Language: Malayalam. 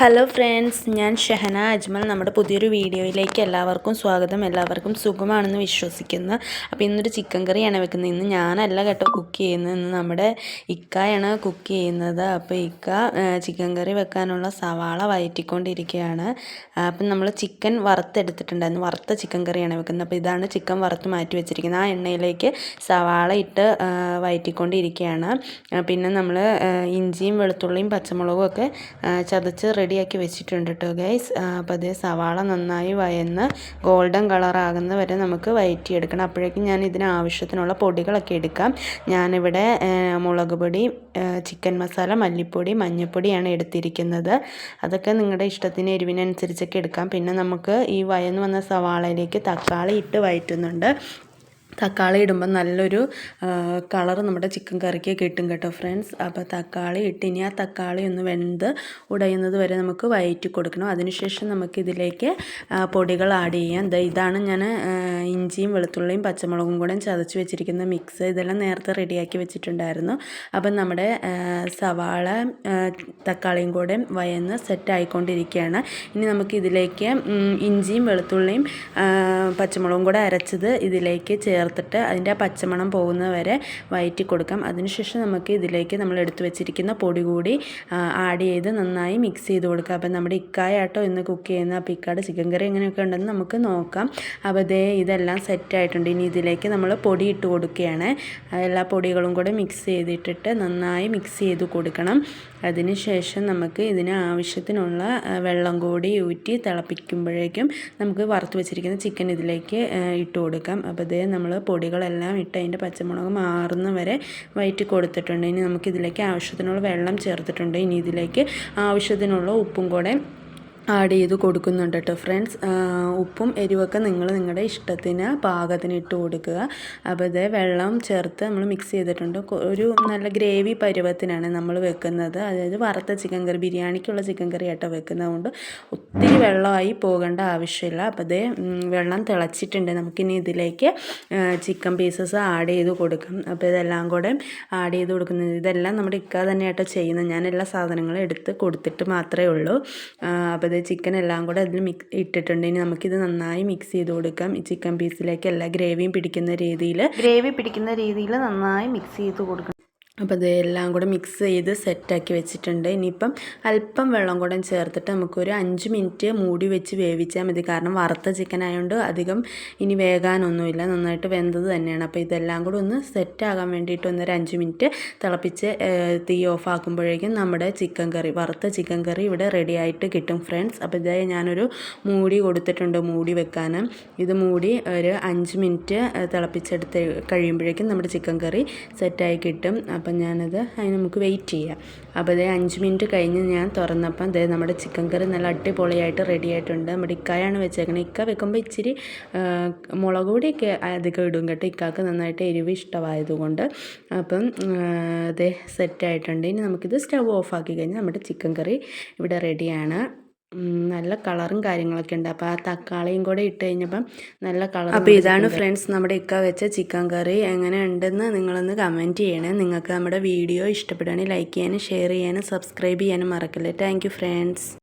ഹലോ ഫ്രണ്ട്സ് ഞാൻ ഷഹന അജ്മൽ. നമ്മുടെ പുതിയൊരു വീഡിയോയിലേക്ക് എല്ലാവർക്കും സ്വാഗതം. എല്ലാവർക്കും സുഖമാണെന്ന് വിശ്വസിക്കുന്നു. അപ്പോൾ ഇന്നൊരു ചിക്കൻ കറിയാണ് വെക്കുന്നത്. ഇന്ന് ഞാനല്ല കേട്ടോ കുക്ക് ചെയ്യുന്നത്. ഇന്ന് നമ്മുടെ ഇക്കായാണ് കുക്ക് ചെയ്യുന്നത്. അപ്പോൾ ഇക്ക ചിക്കൻ കറി വെക്കാനുള്ള സവാള വയറ്റിക്കൊണ്ടിരിക്കുകയാണ്. അപ്പം നമ്മൾ ചിക്കൻ വറുത്തെടുത്തിട്ടുണ്ടായിരുന്നു. വറുത്ത ചിക്കൻ കറിയാണ് വെക്കുന്നത്. അപ്പോൾ ഇതാണ് ചിക്കൻ വറുത്ത് മാറ്റി വെച്ചിരിക്കുന്നത്. ആ എണ്ണയിലേക്ക് സവാള ഇട്ട് വയറ്റിക്കൊണ്ടിരിക്കുകയാണ്. പിന്നെ നമ്മൾ ഇഞ്ചിയും വെളുത്തുള്ളിയും പച്ചമുളകും ഒക്കെ ചതച്ച് റെഡിയാക്കി വെച്ചിട്ടുണ്ട് കേട്ടോ ഗൈസ് അപ്പോൾ അതേ സവാള നന്നായി വയന്ന് ഗോൾഡൻ കളറാകുന്ന വരെ നമുക്ക് വയറ്റിയെടുക്കണം. അപ്പോഴേക്കും ഞാൻ ഇതിന് ആവശ്യത്തിനുള്ള പൊടികളൊക്കെ എടുക്കാം. ഞാനിവിടെ മുളക് പൊടി ചിക്കൻ മസാല മല്ലിപ്പൊടി മഞ്ഞൾപ്പൊടിയാണ് എടുത്തിരിക്കുന്നത്. അതൊക്കെ നിങ്ങളുടെ ഇഷ്ടത്തിന് എരിവിനനുസരിച്ചൊക്കെ എടുക്കാം. പിന്നെ നമുക്ക് ഈ വയന്ന് വന്ന സവാളയിലേക്ക് തക്കാളി ഇട്ട് വയറ്റുന്നുണ്ട്. തക്കാളി ഇടുമ്പോൾ നല്ലൊരു കളർ നമ്മുടെ ചിക്കൻ കറിക്ക് കിട്ടും കേട്ടോ ഫ്രണ്ട്സ്. അപ്പോൾ തക്കാളി ഇട്ട് ഇനി ആ തക്കാളി ഒന്ന് വെന്ത് ഉടയുന്നത് വരെ നമുക്ക് വയറ്റി കൊടുക്കണം. അതിനുശേഷം നമുക്കിതിലേക്ക് പൊടികൾ ആഡ് ചെയ്യാം. ഇതാണ് ഞാൻ ഇഞ്ചിയും വെളുത്തുള്ളിയും പച്ചമുളകും കൂടെ ചതച്ച് വെച്ചിരിക്കുന്ന മിക്സ് ഇതെല്ലാം നേരത്തെ റെഡിയാക്കി വെച്ചിട്ടുണ്ടായിരുന്നു. അപ്പം നമ്മുടെ സവാള തക്കാളിയും കൂടെ വയന്ന് സെറ്റ് ആയിക്കൊണ്ടിരിക്കുകയാണ്. ഇനി നമുക്ക് ഇതിലേക്ക് ഇഞ്ചിയും വെളുത്തുള്ളിയും പച്ചമുളകും കൂടെ അരച്ചത് ഇതിലേക്ക് ചേർത്ത് ചേർത്തിട്ട് അതിന്റെ ആ പച്ചമണം പോകുന്നവരെ വയറ്റി കൊടുക്കാം. അതിനുശേഷം നമുക്ക് ഇതിലേക്ക് നമ്മൾ എടുത്തു വെച്ചിരിക്കുന്ന പൊടി കൂടി ആഡ് ചെയ്ത് നന്നായി മിക്സ് ചെയ്ത് കൊടുക്കുക അപ്പം നമ്മുടെ ഇക്കായാട്ടോ ഇന്ന് കുക്ക് ചെയ്യുന്ന അപ്പോൾ ഇക്കാട് ചിക്കൻ കറി എങ്ങനെയൊക്കെ ഉണ്ടെന്ന് നമുക്ക് നോക്കാം. അപ്പോൾ ഇതേ ഇതെല്ലാം സെറ്റ് ആയിട്ടുണ്ട്. ഇനി ഇതിലേക്ക് നമ്മൾ പൊടി ഇട്ട് കൊടുക്കുകയാണ്. എല്ലാ പൊടികളും കൂടെ മിക്സ് ചെയ്തിട്ടിട്ട് നന്നായി മിക്സ് ചെയ്ത് കൊടുക്കണം. അതിനുശേഷം നമുക്ക് ഇതിന് ആവശ്യത്തിനുള്ള വെള്ളം കൂടി ഊറ്റി തിളപ്പിക്കുമ്പോഴേക്കും നമുക്ക് വറുത്ത് വെച്ചിരിക്കുന്ന ചിക്കൻ ഇതിലേക്ക് ഇട്ട് കൊടുക്കാം. അപ്പോൾ ഇതേ നമ്മൾ പൊടികളെല്ലാം ഇട്ട് അതിന്റെ പച്ചമുളക് മാറുന്ന വരെ വയറ്റി കൊടുത്തിട്ടുണ്ട്. ഇനി നമുക്കിതിലേക്ക് ആവശ്യത്തിനുള്ള വെള്ളം ചേർത്തിട്ടുണ്ട്. ഇനി ഇതിലേക്ക് ആവശ്യത്തിനുള്ള ഉപ്പും കൂടെ ആഡ് ചെയ്ത് കൊടുക്കുന്നുണ്ട് കേട്ടോ ഫ്രണ്ട്സ്. ഉപ്പും എരിവൊക്കെ നിങ്ങൾ നിങ്ങളുടെ ഇഷ്ടത്തിന് പാകത്തിന് ഇട്ട് കൊടുക്കുക. അപ്പോൾ ഇതേ വെള്ളം ചേർത്ത് നമ്മൾ മിക്സ് ചെയ്തിട്ടുണ്ട്. ഒരു നല്ല ഗ്രേവി പരുവത്തിനാണ് നമ്മൾ വെക്കുന്നത്. അതായത് വറുത്ത ചിക്കൻ കറി ബിരിയാണിക്കുള്ള ചിക്കൻ കറി ആട്ടോ വെക്കുന്നത് കൊണ്ട് ഒത്തിരി വെള്ളമായി പോകേണ്ട ആവശ്യമില്ല. അപ്പോൾ ഇതേ വെള്ളം തിളച്ചിട്ടുണ്ട്. നമുക്കിനി ഇതിലേക്ക് ചിക്കൻ പീസസ് ആഡ് ചെയ്ത് കൊടുക്കാം. അപ്പോൾ ഇതെല്ലാം കൂടെ ആഡ് ചെയ്ത് കൊടുക്കുന്നത് ഇതെല്ലാം നമ്മുടെ ഇക്ക തന്നെയാട്ടോ ചെയ്യുന്നത്. ഞാൻ എല്ലാ സാധനങ്ങളും എടുത്ത് കൊടുത്തിട്ട് മാത്രമേ ഉള്ളൂ. അപ്പോൾ ഇത് ചിക്കൻ എല്ലാം കൂടെ അതിൽ മിക് ഇട്ടിട്ടുണ്ട്. ഇനി നമുക്കിത് നന്നായി മിക്സ് ചെയ്ത് കൊടുക്കാം. ഈ ചിക്കൻ പീസിലേക്ക് എല്ലാ ഗ്രേവിയും പിടിക്കുന്ന രീതിയിൽ ഗ്രേവി പിടിക്കുന്ന രീതിയിൽ നന്നായി മിക്സ് ചെയ്ത് കൊടുക്കണം. അപ്പോൾ ഇതെല്ലാം കൂടെ മിക്സ് ചെയ്ത് സെറ്റാക്കി വെച്ചിട്ടുണ്ട്. ഇനിയിപ്പം അല്പം വെള്ളം കൂടെ ചേർത്തിട്ട് നമുക്കൊരു അഞ്ച് മിനിറ്റ് മൂടി വെച്ച് വേവിച്ചാൽ മതി. കാരണം വറുത്ത ചിക്കൻ ആയതുകൊണ്ട് അധികം ഇനി വേകാനൊന്നുമില്ല. നന്നായിട്ട് വെന്തത് തന്നെയാണ്. അപ്പോൾ ഇതെല്ലാം കൂടെ ഒന്ന് സെറ്റാകാൻ വേണ്ടിയിട്ട് ഒന്നൊരു അഞ്ച് മിനിറ്റ് തിളപ്പിച്ച് തീ ഓഫ് ആക്കുമ്പോഴേക്കും നമ്മുടെ ചിക്കൻ കറി വറുത്ത ചിക്കൻ കറി ഇവിടെ റെഡി ആയിട്ട് കിട്ടും ഫ്രണ്ട്സ് അപ്പോൾ ഇതായി ഞാനൊരു മൂടി കൊടുത്തിട്ടുണ്ട് മൂടി വെക്കാൻ ഇത് മൂടി ഒരു അഞ്ച് മിനിറ്റ് തിളപ്പിച്ചെടുത്ത് കഴിയുമ്പോഴേക്കും നമ്മുടെ ചിക്കൻ കറി സെറ്റായി കിട്ടും. അപ്പോൾ അപ്പം ഞാനത് അതിന് നമുക്ക് വെയിറ്റ് ചെയ്യാം. അപ്പോൾ അതേ അഞ്ച് മിനിറ്റ് കഴിഞ്ഞ് ഞാൻ തുറന്നപ്പം അതേ നമ്മുടെ ചിക്കൻ കറി നല്ല അടിപൊളിയായിട്ട് റെഡി ആയിട്ടുണ്ട്. നമ്മുടെ ഇക്കായാണ് വെച്ചേക്കുന്നത് ഇക്ക വെക്കുമ്പോൾ ഇച്ചിരി മുളക് പൊടിയൊക്കെ അധികം ഇടും കേട്ടോ. ഇക്കാക്ക് നന്നായിട്ട് എരിവ് ഇഷ്ടമായതുകൊണ്ട്. അപ്പം അതേ സെറ്റായിട്ടുണ്ട് ഇനി നമുക്കിത് സ്റ്റവ് ഓഫ് ആക്കി കഴിഞ്ഞാൽ നമ്മുടെ ചിക്കൻ കറി ഇവിടെ റെഡിയാണ് നല്ല കളറും കാര്യങ്ങളൊക്കെ ഉണ്ട്. അപ്പോൾ ആ തക്കാളിയും കൂടെ ഇട്ട് കഴിഞ്ഞപ്പം നല്ല കളർ അപ്പോൾ ഇതാണ് ഫ്രണ്ട്സ് നമ്മുടെ ഇക്ക വെച്ച ചിക്കൻ കറി എങ്ങനെ ഉണ്ടെന്ന് നിങ്ങളൊന്ന് കമന്റ് ചെയ്യണേ. നിങ്ങൾക്ക് നമ്മുടെ വീഡിയോ ഇഷ്ടപ്പെടുകയാണെങ്കിൽ ലൈക്ക് ചെയ്യാനും ഷെയർ ചെയ്യാനും സബ്സ്ക്രൈബ് ചെയ്യാനും മറക്കല്ലേ. Thank friends